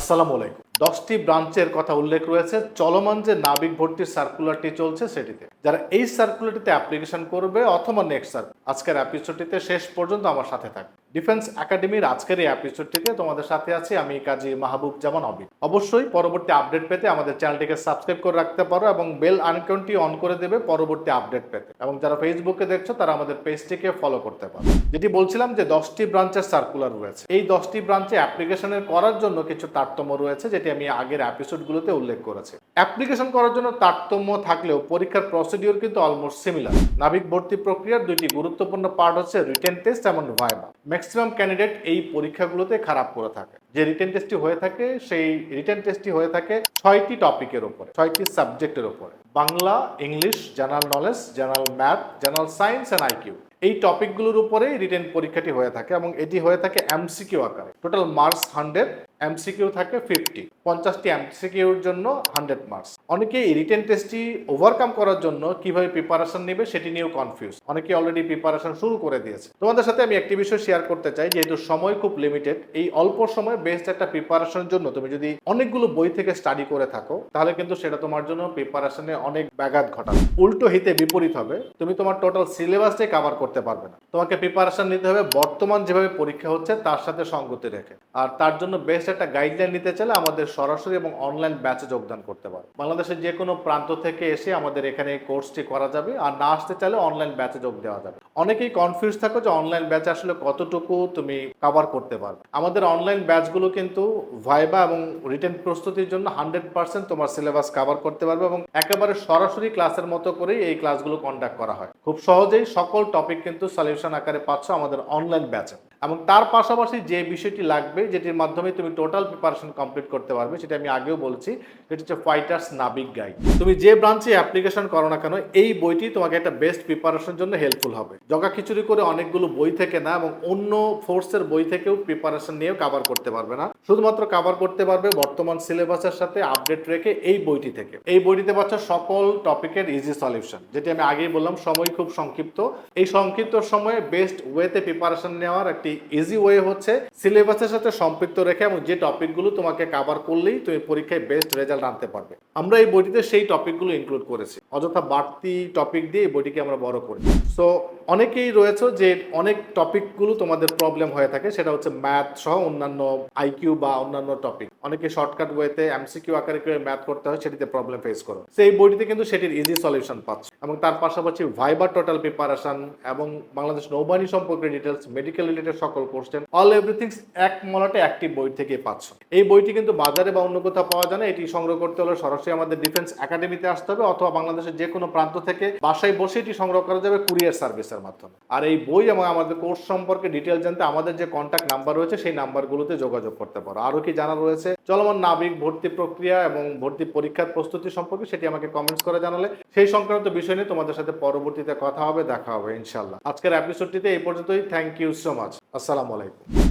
আসসালামু আলাইকুম। দশটি ব্রাঞ্চের কথা উল্লেখ রয়েছে। চলমান যে নাবিক ভর্তির সার্কুলারটি চলছে সেটিতে। যারা এই সার্কুলারটিতে অ্যাপ্লিকেশন করবে অথবা নেক্সট সার্কুল আজকের এপিসোডটিতে শেষ পর্যন্ত আমার সাথে থাকবে। ডিফেন্স একাডেমির আজকের এই এপিসোডটিতে তোমাদের সাথে আছি আমি কাজী মাহবুব জামান অবি অবশ্যই পরবর্তী আপডেট পেতে আমাদের চ্যানেলটিকে সাবস্ক্রাইব করে রাখতে পারো এবং বেল আইকনটি অন করে দেবে পরবর্তী আপডেট পেতে। এবং যারা ফেসবুকে দেখছ, তারা আমাদের পেজটিকে ফলো করতে পারো। যেটি বলছিলাম যে দশটি ব্রাঞ্চের সার্কুলার রয়েছে। এই দশটি ব্রাঞ্চে অ্যাপ্লিকেশনের করার জন্য কিছু তারতম্য রয়েছে, যেটি আমি আগের এপিসোডগুলোতে উল্লেখ করেছি। অ্যাপ্লিকেশন করার জন্য তারতম্য থাকলেও পরীক্ষার প্রসিডিওর কিন্তু অলমোস্ট সিমিলার নাবিক ভর্তি প্রক্রিয়ার দুইটি গুরুত্বপূর্ণ পার্ট হচ্ছে রিটেন টেস্ট এবং ভাইবা ম্যাক্সিমাম ক্যান্ডিডেট এই পরীক্ষাগুলোতে খারাপ করে থাকে। যে রিটেন টেস্টটি হয়ে থাকে, সেই রিটেন টেস্টটি হয়ে থাকে ছয়টি টপিকের উপরে, ছয়টি সাবজেক্টের উপরে। Bangla English general knowledge general math general science and IQ এই টপিকগুলোর উপরেই রিটেন পরীক্ষাটি হয়ে থাকে এবং এটি হয়ে থাকে এমসিকিউ আকারে। টোটাল মার্কস হান্ড্রেড এমসিকিউ থাকে ফিফটি পঞ্চাশটি এমসিকিউর জন্য হান্ড্রেড মার্কস অনেকে রিটেন টেস্টটি ওভারকাম করার জন্য কীভাবে প্রিপারেশন নেবে সেটি নিয়েও কনফিউজ অনেকে অলরেডি প্রিপারেশন শুরু করে দিয়েছে। তোমাদের সাথে আমি একটি বিষয় শেয়ার করতে চাই, যেহেতু সময় খুব লিমিটেড এই অল্প সময় বেস্ট একটা প্রিপারেশনের জন্য তুমি যদি অনেকগুলো বই থেকে স্টাডি করে থাকো, তাহলে কিন্তু সেটা তোমার জন্য প্রিপারেশনে অনেক ব্যাঘাত ঘটাবে। উল্টো হিতে বিপরীত হবে, তুমি তোমার টোটাল সিলেবাসটাই কভার করতে পারবে না। তোমাকে প্রিপারেশন নিতে হবে। বর্তমান যেভাবে পরীক্ষা হচ্ছে, তার সাথে সঙ্গতি রেখে। আর তার জন্য বেস্ট একটা গাইডলাইন নিতে চাইলে আমাদের সরাসরি এবং অনলাইন ব্যাচে যোগদান করতে পারো। বাংলাদেশের যে কোনো প্রান্ত থেকে এসে আমাদের এখানে এই কোর্সটি করা যাবে। আর না আসতে চাইলে অনলাইন ব্যাচে যোগ দেওয়া যাবে। অনেকেই কনফিউজ থাকো যে অনলাইন ব্যাচে আসলে কতটুকু তুমি কভার করতে পারবে। আমাদের অনলাইন ব্যাচগুলো কিন্তু ভাইবা এবং রিটেন প্রস্তুতির জন্য হান্ড্রেড পার্সেন্ট তোমার সিলেবাস কভার করতে পারবে এবং একেবারে সরাসরি ক্লাসের মতো করেই এই ক্লাসগুলো কন্ডাক্ট করা হয়। খুব সহজেই সকল টপিক কিন্তু সলিউশন আকারে পাচ্ছ আমাদের অনলাইন ব্যাচে এবং তার পাশাপাশি যে বিষয়টি লাগবে, যেটির মাধ্যমে তুমি টোটাল প্রিপারেশন কমপ্লিট করতে পারবে, সেটা আমি আগেও বলছি, সেটি হচ্ছে ফাইটার্স নাবিক গাইড তুমি যে ব্রাঞ্চে অ্যাপ্লিকেশন করো না কেন, এই বইটি তোমাকে একটা বেস্ট প্রিপারেশনের জন্য হেল্পফুল হবে। জগা খিচুড়ি করে অনেকগুলো বই থেকে না, এবং অন্য ফোর্সের বই থেকেও প্রিপারেশন নিয়েও কাভার করতে পারবে না। শুধুমাত্র কাভার করতে পারবে বর্তমান সিলেবাসের সাথে আপডেট রেখে এই বইটি থেকে। এই বইটিতে পাচ্ছ সকল টপিকের ইজি সলিউশন যেটি আমি আগেই বললাম, সময় খুব সংক্ষিপ্ত। এই সংক্ষিপ্ত সময়ে বেস্ট ওয়েতে প্রিপারেশন নেওয়ার একটি ইজি ওয়ে হচ্ছে সিলেবাসের সাথে সম্পৃক্ত রেখে এবং যে টপিকগুলো তোমাকে কাভার করলেই তুমি পরীক্ষায় বেস্ট রেজাল্ট আনতে পারবে। আমরা এই বইটিতে সেই টপিকগুলো ইনক্লুড করেছি, অযথা বাড়তি টপিক দিয়ে এই বইটিকে আমরা বড় করি। সো অনেকেই রয়েছে যে অনেক টপিকগুলো তোমাদের প্রবলেম হয়ে থাকে, সেটা হচ্ছে ম্যাথ সহ অন্যান্য আইকিউ বা অন্যান্য টপিক অনেকে শর্টকাট ওয়েতে এমসিকিউ আকারে কীভাবে ম্যাথ করতে হয়, সেটিতে প্রবলেম ফেস করো। সেই বইটিতে কিন্তু সেটির ইজি সলিউশন পাচ্ছ। এবং তার পাশাপাশি ভাইবার টোটাল প্রিপারেশন এবং বাংলাদেশ নৌবাহিনী সম্পর্কে ডিটেলস মেডিকেল রিলেটেড সকল কোশ্চেন অল এভরিথিংস এক মলাটে একটি বই থেকে পাচ্ছ। এই বইটি কিন্তু বাজারে বা অন্য কোথাও পাওয়া যায় না, এটি সংগ্রহ করতে হলে সরাসরি আমাদের ডিফেন্স একাডেমিতে আসতে হবে, অথবা বাংলাদেশের যে কোনো প্রান্ত থেকে বাসায় বসে এটি সংগ্রহ করা যাবে কুরিয়ার সার্ভিসের মাধ্যমে। আর এই বই এবং আমাদের কোর্স সম্পর্কে ডিটেল জানতে আমাদের যে কন্ট্যাক্ট নাম্বার রয়েছে, সেই নাম্বারগুলোতে যোগাযোগ করতে পারো। আরও কি জানা রয়েছে? চলমান নাবিক ভর্তি প্রক্রিয়া এবং ভর্তি পরীক্ষার প্রস্তুতি সম্পর্কে সেটি আমাকে কমেন্টস করে জানালে। সেই সংক্রান্ত বিষয় নিয়ে তোমাদের সাথে পরবর্তীতে কথা হবে, দেখা হবে ইনশাল্লাহ আজকের এপিসোডটিতে এই পর্যন্তই। থ্যাংক ইউ সো মাচ আসসালামু আলাইকুম।